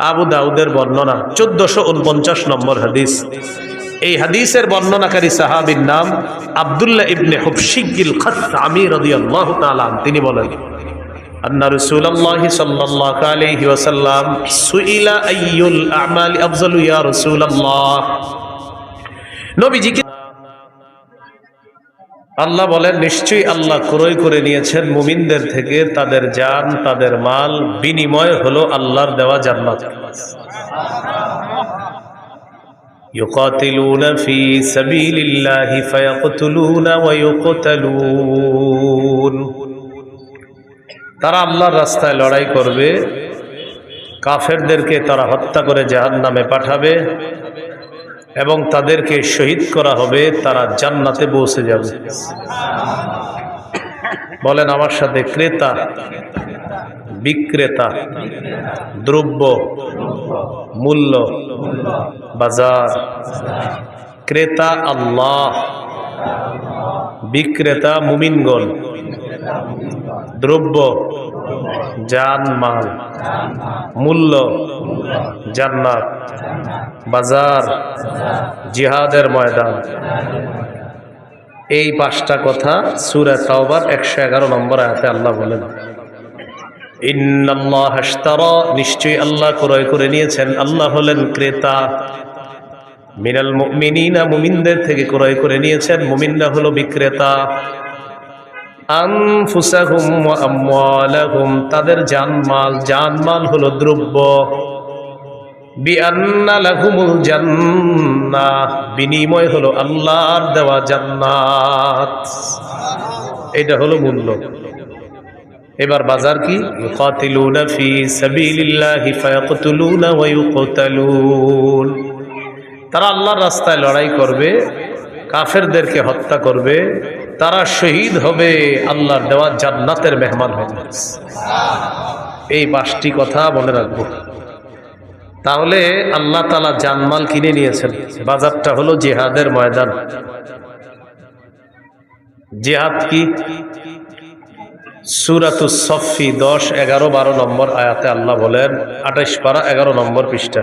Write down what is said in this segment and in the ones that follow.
আবু দাউদের বর্ণনা চোদ্দশো উনপঞ্চাশ নম্বর হাদিস। এই হাদিসের বর্ণনাকারী সাহাবির নাম আবদুল্লাহ ইবনে হুফশিকিল খাসামি রাদিয়াল্লাহু তাআলা তিনি বলেন, আন্না রাসূলুল্লাহ সাল্লাল্লাহু আলাইহি ওয়াসাল্লাম সুইলা আইয়ুল আফজালু ইয়া রাসূলুল্লাহ। আল্লাহ বলেন নিশ্চয়ই আল্লাহ ক্রয় করে নিয়েছেন মুমিনদের থেকে তাদের জান তাদের মাল বিনিময় হলো আল্লাহর দেওয়া জান্নাত يقاتلون في سبيل الله فيقتلون ويقتلون তারা আল্লাহর রাস্তায় লড়াই করবে কাফেরদেরকে তারা হত্যা করে জাহান নামে পাঠাবে এবং তাদেরকে শহীদ করা হবে, তারা জান্নাতে পৌঁছে যাবে। বলেন আমার সাথে, ক্রেতা, বিক্রেতা, দ্রব্য, মূল্য, বাজার। ক্রেতা আল্লাহ, বিক্রেতা মুমিনগণ। দ্রব্য জান মাল মূল্য, জান্নাত, বাজার, জিহাদের ময়দান। এই পাঁচটা কথা সুরা তাওবার একশো এগারো নম্বর আয়াতে আল্লাহ বলেন, ইন্নাল্লাহ হাশতারা নিশ্চয়ই আল্লাহ ক্রয় করে নিয়েছেন। আল্লাহ হলেন ক্রেতা। মিনাল মুমিনিনা, মুমিনদের থেকে ক্রয় করে নিয়েছেন। মুমিনরা হলো বিক্রেতা। তাদের জানমাল জানমাল হলো দ্রব্য। বিনিময় হলো আল্লাহর দেওয়া জান্নাত। এটা হলো মূল্য। এবার বাজার কি? তারা আল্লাহর রাস্তায় লড়াই করবে, কাফেরদেরকে হত্যা করবে তারা শহীদ হবে, আল্লাহর দেওয়া জান্নাতের মেহমান হবে। এই পাঁচটি কথা মনে রাখব। তাহলে আল্লাহ তালা জানমাল কিনে নিয়েছেন। বাজারটা হলো জেহাদের ময়দান। জেহাদ কি? সুরাতু সফি দশ, এগারো, বারো নম্বর আয়াতে আল্লাহ বলেন আঠাইশ পারা, এগারো নম্বর পৃষ্ঠা।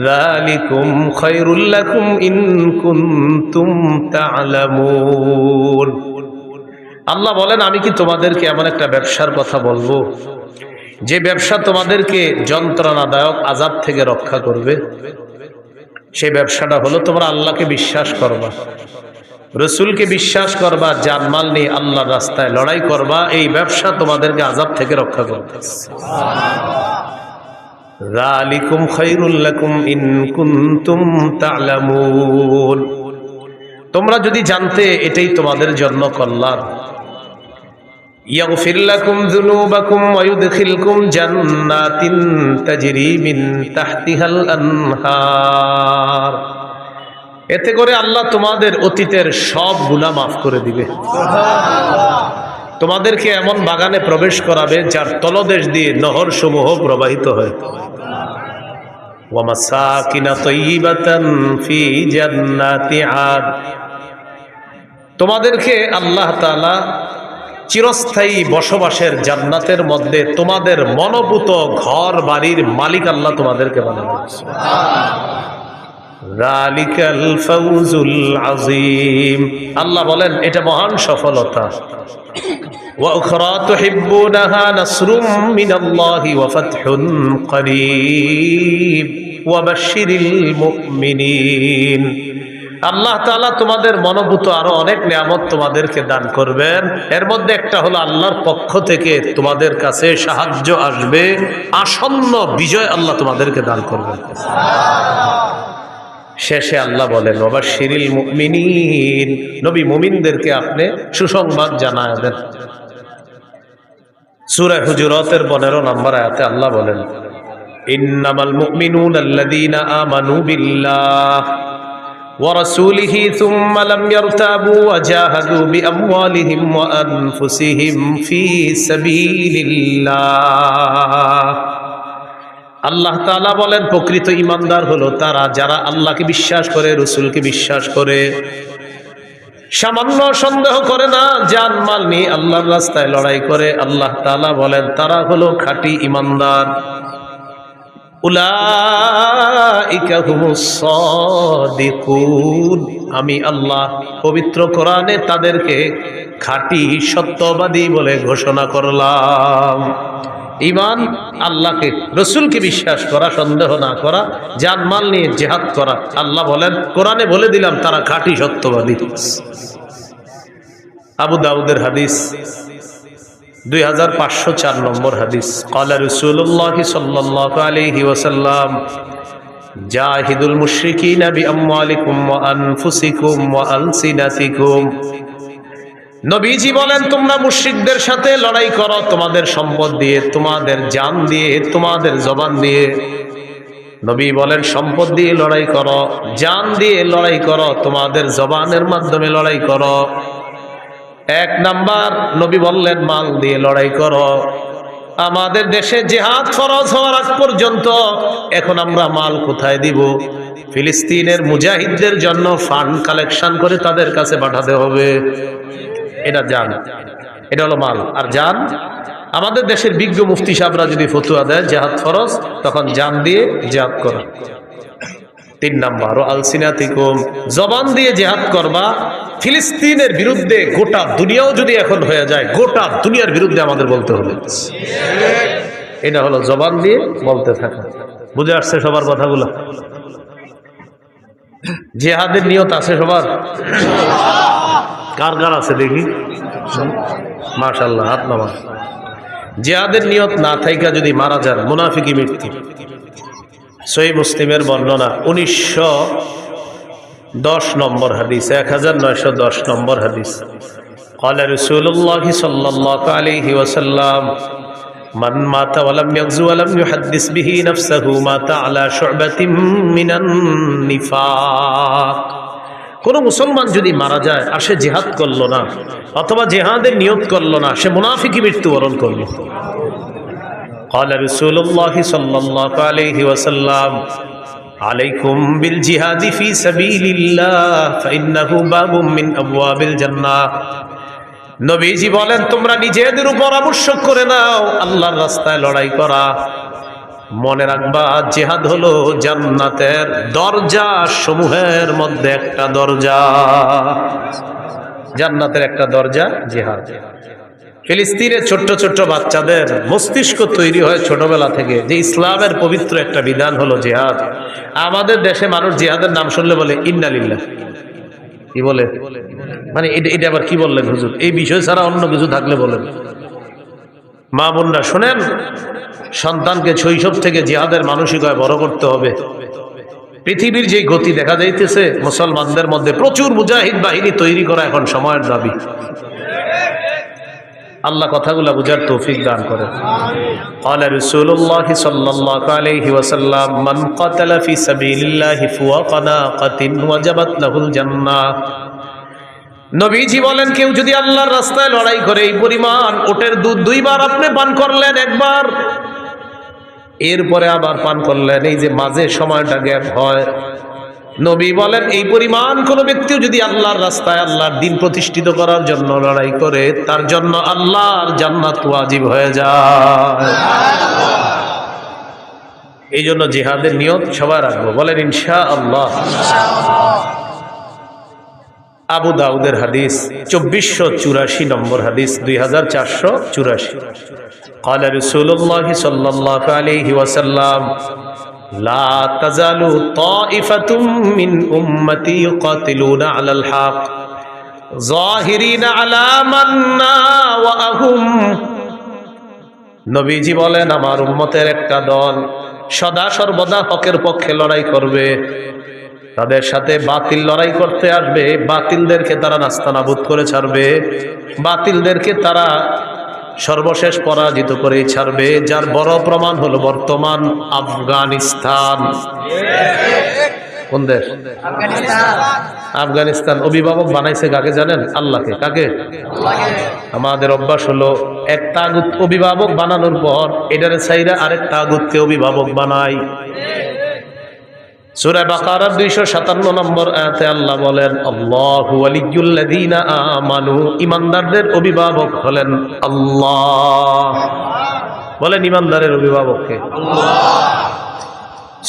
ذلكم خير لكم إن كنتم تعلمون আল্লাহ বলেন আমি কি তোমাদেরকে এমন একটা ব্যবসার কথা বলবো যে ব্যবসা তোমাদেরকে যন্ত্রণাদায়ক আজাব থেকে রক্ষা করবে সেই ব্যবসাটা হলো তোমরা আল্লাহকে বিশ্বাস করবা রসুলকে বিশ্বাস করবা জানমাল নিয়ে আল্লাহর রাস্তায় লড়াই করবা এই ব্যবসা তোমাদেরকে আজাব থেকে রক্ষা করবে রালিকুম খৈরুল্লাকুম ইন কুনতুম তা'লামুন তোমরা যদি জানতে এটাই তোমাদের জন্য কল্যাণ يغفر لكم ذنوبكم ويدخلكم جنات تجري من تحتها الأنهار এতে করে আল্লাহ তোমাদের অতীতের সব গুনাহ মাফ করে দিবে তোমাদেরকে এমন বাগানে প্রবেশ করাবে যার তলদেশ দিয়ে নহর সমূহ প্রবাহিত হয়ে। তোমাদেরকে আল্লাহ তালা চিরস্থায়ী বসবাসের জান্নাতের মধ্যে তোমাদের মনোপুত ঘর বাড়ির মালিক আল্লাহ তোমাদেরকে বানাবে আল্লাহ বলেন, এটা মহান সফলতা। وأخرى تحبونها نصر من الله وفتح قريب وبشر المؤمنين আল্লাহ তাআলা তোমাদের মনোভূত আরো অনেক নিয়ামত তোমাদেরকে দান করবেন এর মধ্যে একটা হলো আল্লাহর পক্ষ থেকে তোমাদের কাছে সাহায্য আসবে আসন্ন বিজয় আল্লাহ তোমাদেরকে দান করবেন শেষে আল্লাহ বলেন বাবা শিরিল মুমিনিন নবী মুমিনদেরকে আপনি সুসংবাদ জানায় দেন সূরা হুজুরাতের 15 নম্বর আয়াতে আল্লাহ বলেন ইন্নামাল মুমিনুন আল্লাযীনা আমানু বিল্লাহ ورسوله ثم لم يرتابوا وجاهدوا بأموالهم وأنفسهم في سبيل الله আল্লাহ তাআলা বলেন প্রকৃত ইমানদার হলো তারা যারা আল্লাহকে বিশ্বাস করে রসুলকে বিশ্বাস করে সামান্য সন্দেহ করে না, যান মাল নিয়ে আল্লাহর রাস্তায় লড়াই করে, আল্লাহ তালা বলেন, তারা হলো খাঁটি ইমানদার। আমি আল্লাহ পবিত্র কোরআনে তাদেরকে খাঁটি সত্যবাদী বলে ঘোষণা করলাম। ইমান আল্লাহকে, রসুলকে বিশ্বাস করা, সন্দেহ না করা, জানমাল নিয়ে জেহাদ করা। আল্লাহ বলেন, কোরআনে বলে দিলাম, তারা খাঁটি সত্যবাদী। আবু দাউদের হাদিস, দুই হাজার পাঁচশো চার নম্বর হাদিস। কলা রসুল্লাহ সাল্লাহ ওসাল্লাম জাহিদুল মুশরিকিন বিআমওয়ালিকুম ওয়া আনফুসিকুম ওয়া নবীজি বলেন, তোমরা মুশরিকদের সাথে লড়াই করো, তোমাদের সম্পদ দিয়ে, তোমাদের জান দিয়ে, তোমাদের জবান দিয়ে। নবী বলেন, সম্পদ দিয়ে লড়াই করো, জান দিয়ে লড়াই করো, তোমাদের জবানের মাধ্যমে লড়াই করো। এক নাম্বার, নবী বললেন, মাল দিয়ে লড়াই করো। আমাদের দেশে জেহাদ ফরজ হওয়ার আগ পর্যন্ত এখন আমরা মাল কোথায় দিব? ফিলিস্তিনের মুজাহিদদের জন্য ফান্ড কালেকশন করে তাদের কাছে পাঠাতে হবে। এটা জান। এটা হলো মাল। আর জান, আমাদের দেশের বিজ্ঞ মুফতি সাহেবরা যদি ফতুয়া দেয়, জেহাদ ফরজ, তখন জান দিয়ে জেহাদ করা। তিন নাম্বার, ও আলসিনাতিকুম, জবান দিয়ে জেহাদ করবা। ফিলিস্তিনের বিরুদ্ধে গোটা দুনিয়াও যদি এখন হয়ে যায়, গোটা দুনিয়ার বিরুদ্ধে আমাদের বলতে হবে। এটা হলো জবান দিয়ে বলতে থাকা। বুঝে আসছে সবার কথাগুলো? জেহাদের নিয়ত আছে সবার? কার কার আছে দেখি মাশাল্লাহ হাত নামা জেহাদের নিয়ত না থাইকা যদি মারা যান মুনাফিকি মৃত্যু সই মুসলিমের বর্ণনা উনিশশো দশ নম্বর হাদিস এক হাজার নয়শো দশ নম্বর হাদিস قال رسول الله صلى الله عليه وسلم من مات ولم يغزو ولم يحدث به نفسه مات على شعبة من النفاق কোন মুসলমান যদি মারা যায় আর সে জেহাদ করলো না অথবা জেহাদের নিয়ত করলো না সে মুনাফিকি মৃত্যুবরণ করলো قال رسول الله صلى الله عليه وسلم عليكم بالجهاد في سبيل الله فإنه باب من أبواب الجنة নবীজি বলেন তোমরা নিজেদের উপর আবশ্যক করে নাও আল্লাহর রাস্তায় লড়াই করা মনে রাখবা, জেহাদ হলো জান্নাতের দরজা সমূহের মধ্যে একটা দরজা। জান্নাতের একটা দরজা, জেহাদ। ফিলিস্তিনের ছোট্ট ছোট্ট বাচ্চাদের মস্তিষ্ক তৈরি হয় ছোটবেলা থেকে। যে ইসলামের পবিত্র একটা বিধান হলো জেহাদ। আমাদের দেশে মানুষ জেহাদের নাম শুনলে বলে, ইন্নালিল্লাহ। কি বলে? মানে এটা এটা আবার কি বললেন হুজুর? এই বিষয় ছাড়া অন্য কিছু থাকলে বলেন। মা বোনরা, শোনেন সন্তানকে শৈশব থেকে জিহাদের মানসিকতায় বড় করতে হবে পৃথিবীর যে গতি দেখা যাইতেছে মুসলমানদের মধ্যে প্রচুর মুজাহিদ বাহিনী তৈরি করা এখন সময়ের দাবি আল্লাহ কথাগুলো বুঝার তৌফিক দান করে قال رسول الله صلى الله عليه وسلم من قتل في سبيل الله فوق ناقة وجبت له الجنة নবীজি বলেন কেউ যদি আল্লাহর রাস্তায় লড়াই করে এই পরিমাণ ওটের দুধ দুইবার আপনি পান করলেন একবার এরপরে আবার পান করলেন, এই যে মাঝে সময়টা গ্যাপ হয়। নবী বলেন, এই পরিমাণ কোন ব্যক্তিও যদি আল্লাহর রাস্তায় আল্লাহর দিন প্রতিষ্ঠিত করার জন্য লড়াই করে, তার জন্য আল্লাহর জান্নাত ওয়াজিব হয়ে যায়। এই জন্য জিহাদের নিয়ত সবাই রাখব। বলেন ইনশা আল্লাহ আবু দাউদের হাদিস চব্বিশশো চুরাশি নম্বর হাদিস দুই হাজার চারশো চুরাশি قال رسول الله صلى الله عليه وسلم لا تزال طائفة من أمتي يقاتلون على الحق ظاهرين على من ناوأهم নবীজি বলেন আমার উম্মতের একটা দল সদা সর্বদা হকের পক্ষে লড়াই করবে তাদের সাথে বাতিল লড়াই করতে আসবে বাতিলদেরকে তারা নাস্তানাবুদ করে ছাড়বে বাতিলদেরকে তারা সর্বশেষ পরাজিত করে ছাড়বে যার বড় প্রমাণ হলো বর্তমান আফগানিস্তান। কোন দেশ? আফগানিস্তান। অভিভাবক বানাইছে কাকে জানেন? আল্লাহকে। কাকে? আমাদের অভ্যাস হলো এক তাগুত অভিভাবক বানানোর পর এটারে চাইরা আরেক তাগুতকে অভিভাবক বানাই সূরা বাকারার 257 নম্বর আয়াতে আল্লাহ বলেন, আল্লাহু ওয়ালিয়্যুল্লাযীনা আমানু। ঈমানদারদের অভিভাবক হলেন আল্লাহ। বলেন ঈমানদারের অভিভাবককে আল্লাহ।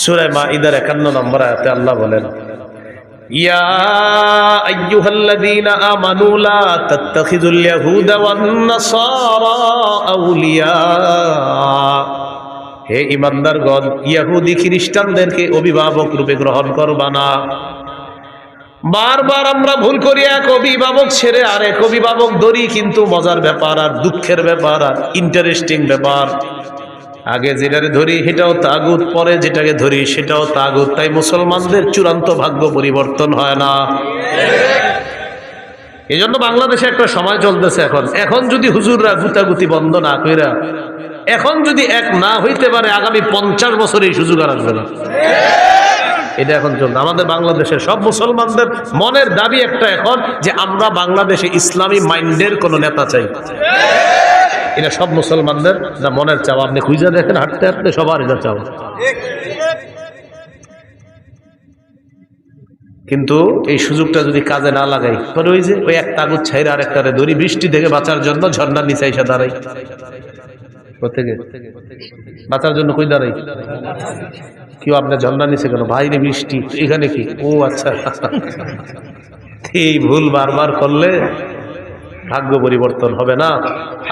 সূরা মাইদার 51 নম্বর আয়াতে আল্লাহ বলেন আইয়ুহাল্লাযীনা আমানু লা তাত্তাখিযুল ইয়াহুদা ওয়ান নাসারা আউলিয়া। হে ইমানদারগণ ইয়াহুদি খ্রিস্টানদেরকে অভিভাবক রূপে গ্রহণ করবা না। বারবার আমরা ভুল করি, এক অভিভাবক ছেড়ে আর এক অভিভাবক ধরি, কিন্তু মজার ব্যাপার আর দুঃখের ব্যাপার আর ইন্টারেস্টিং ব্যাপার। আগে যেটাকে ধরি সেটাও তাগুত, পরে যেটাকে ধরি সেটাও তাগুত। তাই মুসলমানদের চূড়ান্ত ভাগ্য পরিবর্তন হয় না। এই জন্য বাংলাদেশে একটা সময় চলতেছে এখন। এখন যদি হুজুররা গুতাগুতি বন্ধ না কইরা এখন যদি এক না হইতে পারে, আগামী পঞ্চাশ বছর এই সুযোগ আর আসবে না। এটা এখন চলছে আমাদের বাংলাদেশের সব মুসলমানদের মনের দাবি একটা এখন, যে আমরা বাংলাদেশে ইসলামী মাইন্ডের কোন নেতা চাই। এটা সব মুসলমানদের না মনের চাওয়া। আপনি খুঁজে দেখেন, হাঁটতে হাঁটতে সবার এটা চাওয়া। কিন্তু এই সুযোগটা যদি কাজে না লাগাই তবে ওই যে ওই এক কাগজ ছাইরে আর একটা দড়ি বৃষ্টি থেকে বাঁচার জন্য ঝর্ণার নিচে এসে দাঁড়াই। বাঁচার জন্য কই দাঁড়াই? কেউ আপনার ঝর্ণা কেন? বাইরে বৃষ্টি এখানে কি? ও আচ্ছা। এই ভুল বারবার করলে ভাগ্য পরিবর্তন হবে না।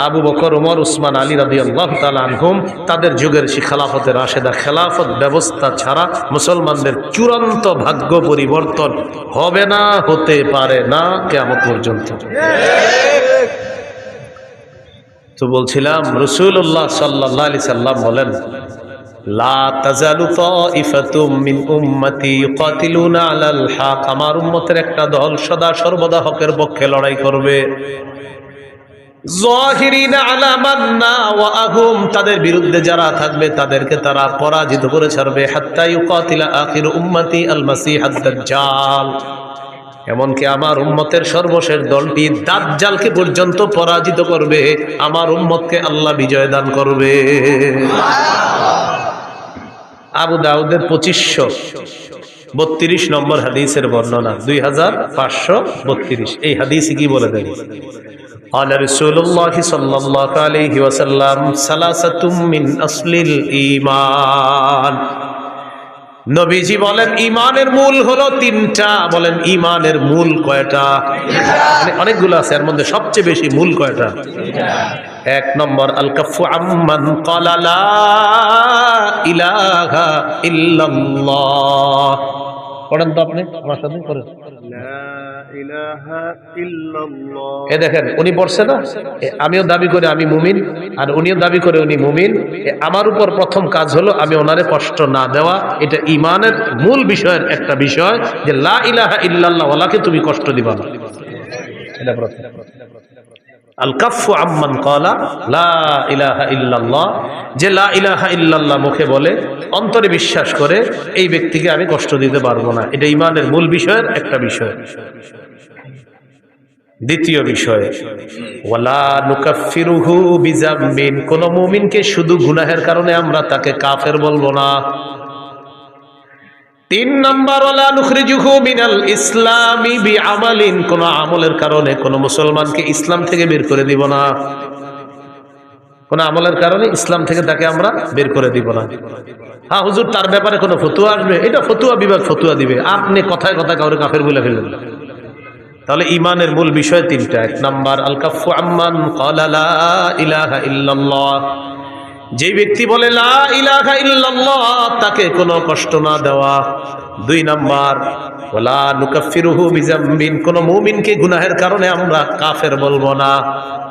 আবু বকর ওমর উসমান, আলী রাদি আল্লাহ আনহুম তাদের যুগের সে খেলাফতের রাশেদা, খেলাফত ব্যবস্থা ছাড়া মুসলমানদের চূড়ান্ত ভাগ্য পরিবর্তন হবে না, হতে পারে না কেমন পর্যন্ত। তো বলছিলাম রসুল্লাহ সাল্লাহ আলি সাল্লাম বলেন আমার উম্মতের একটা দল সদা সর্বদা হকের পক্ষে লড়াই করবে। তাদের বিরুদ্ধে যারা থাকবে, তাদেরকে তারা পরাজিত করে ছাড়বে। হাত্তা ইউকাতিলা আখির উম্মতি আল মাসিহ দাজ্জাল এমনকি আমার উম্মতের সর্বশেষ দলটি দাজ্জালকে পর্যন্ত পরাজিত করবে আমার উম্মতকে আল্লাহ বিজয় দান করবে আবু দাউদের পঁচিশশো বত্রিশ নম্বর হাদিসের বর্ণনা দুই হাজার পাঁচশো বত্রিশ এই হাদিস কি বলে দেন قال رسول الله صلى الله عليه وسلم ثلاثة من أصل الإيمان নবীজি বলেন, ইমানের মূল হলো তিনটা, বলেন, ইমানের মূল কয়টা? মানে অনেকগুলো আছে, এর মধ্যে সবচেয়ে বেশি মূল কয়টা? এক নম্বর আল কাফু আম্মান ইল্লাল্লাহ। পড়েন তো আপনি, আমার সাথে, পড়েন। এ দেখেন, উনি পড়ছে না আমিও দাবি করে আমি মুমিন, আর উনিও দাবি করে উনি মুমিন আমার উপর প্রথম কাজ হলো আমি ওনারে কষ্ট না দেওয়া, এটা ইমানের মূল বিষয়ের একটা বিষয় যে লা ইলাহা ইল্লাল্লাহ ওয়ালাকে তুমি কষ্ট দিবা না। আম্মান কলা লা ইলাহা ইল্লাল্লাহ, যে লা ইলাহা ইল্লাল্লাহ মুখে বলে, অন্তরে বিশ্বাস করে, এই ব্যক্তিকে আমি কষ্ট দিতে পারব না। এটা ইমানের মূল বিষয়ের একটা বিষয়। দ্বিতীয় বিষয়, ওয়ালা কোন মুমিনকে শুধু গুনাহের কারণে আমরা তাকে কাফের বলব না। তিন নাম্বার ইসলামি কোন আমলের কারণে কোন মুসলমানকে ইসলাম থেকে বের করে দিব না। কোন আমলের কারণে ইসলাম থেকে তাকে আমরা বের করে দিব না। হ্যাঁ হুজুর, তার ব্যাপারে কোনো ফতুয়া আসবে? এটা ফতুয়া বিভাগ ফতুয়া দিবে। আপনি কথায় কথায় কাউরে কাফের বলে ফেললেন না তাহলে ইমানের মূল বিষয় তিনটা। এক নাম্বার আল কাফু আম্মান যে ব্যক্তি বলে লা ইলাহা ইল্লাল্লাহ, তাকে কোনো কষ্ট না দেওয়া। দুই নাম্বার ওলা নুকাফিরুহু বিজাম্বিন কোন মুমিনকে গুনাহের কারণে আমরা কাফের বলব না।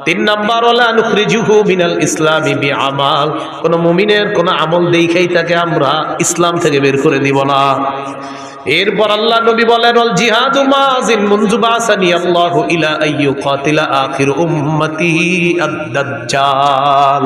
তিন নাম্বার ওলা নুখরিজুহু মিনাল ইসলামি বিআমাল, কোন মুমিনের কোন আমল দেখাই তাকে আমরা ইসলাম থেকে বের করে দিব না। এরপর আল্লাহ নবী বলেন অল জিহাদু মাজিন মুনজু বাসানি আল্লাহু ইলা আইয়ু কাতিলা আখির উম্মতি আদ-দাজ্জাল।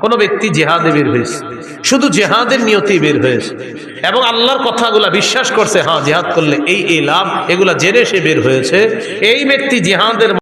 কোন ব্যক্তি জেহাদে বের হয়েছে। শুধু জেহাদের নিয়তি বের হয়েছে। এবং আল্লাহর কথাগুলা বিশ্বাস করছে হ্যাঁ জেহাদ করলে এই এই লাভ, এগুলা জেনে সে বের হয়েছে। এই ব্যক্তি জেহাদের